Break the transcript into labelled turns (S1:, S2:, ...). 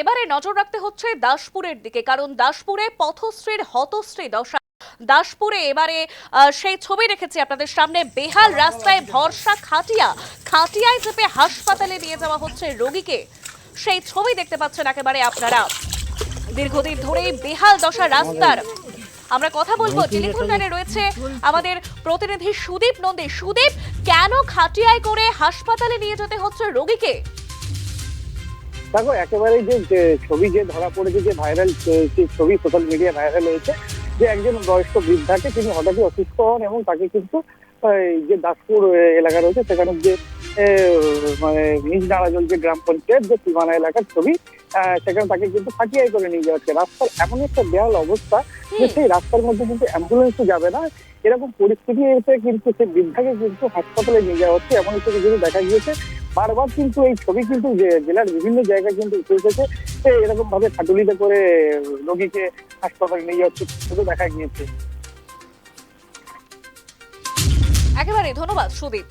S1: এবারে নজর রাখতে হচ্ছে দাসপুরের দিকে কারণ দাসপুরে পথশ্রীর হতশ্রী দশা। দাসপুরে এবারে সেই ছবি রেখেছি আপনাদের সামনে। বেহাল রাস্তায় ভরসা খাটিয়া খাটিয়ায় চেপে হাসপাতালে নিয়ে যাওয়া হচ্ছে রোগীকে। সেই ছবি দেখতে পাচ্ছেন একেবারে আপনারা। দীর্ঘদিন ধরেই বেহাল দশা রাস্তার। আমরা কথা বলব টেলিফোন লাইনে রয়েছে আমাদের প্রতিনিধি সুদীপ নন্দী। সুদীপ কেন খাটিয়ায় করে হাসপাতালে নিয়ে যেতে হচ্ছে রোগীকে?
S2: দেখো একেবারেই যে ছবি যে ধরা পড়েছে যে ভাইরাল ছবি সোশ্যাল মিডিয়া ভাইরাল হয়েছে যে একজন বয়স্ক বৃদ্ধাকে তিনি হঠাৎই অসুস্থ হন এবং তাকে কিন্তু যে দাসপুর এলাকা রয়েছে সেখানে যে মানে নিজ নারাজল যে গ্রাম পঞ্চায়েত যে সীমানা এলাকার ছবি সেখানে তাকে কিন্তু ফাঁকিয়াই করে নিয়ে যাওয়া হচ্ছে। রাস্তার এমন একটা বেহাল অবস্থা যে সেই রাস্তার মধ্যে কিন্তু অ্যাম্বুলেন্সও যাবে না। এরকম পরিস্থিতি এসে কিন্তু সেই বৃদ্ধাকে কিন্তু হাসপাতালে নিয়ে যাওয়া হচ্ছে। এমন কিছু কিন্তু দেখা গিয়েছে বারবার কিন্তু এই ছবি কিন্তু জেলার বিভিন্ন জায়গায় কিন্তু উঠে এসেছে এরকম ভাবে খাটুলিতে করে রোগীকে হাসপাতালে নিয়ে যাচ্ছে দেখা গিয়েছে।
S1: একেবারে, ধন্যবাদ সুদীপ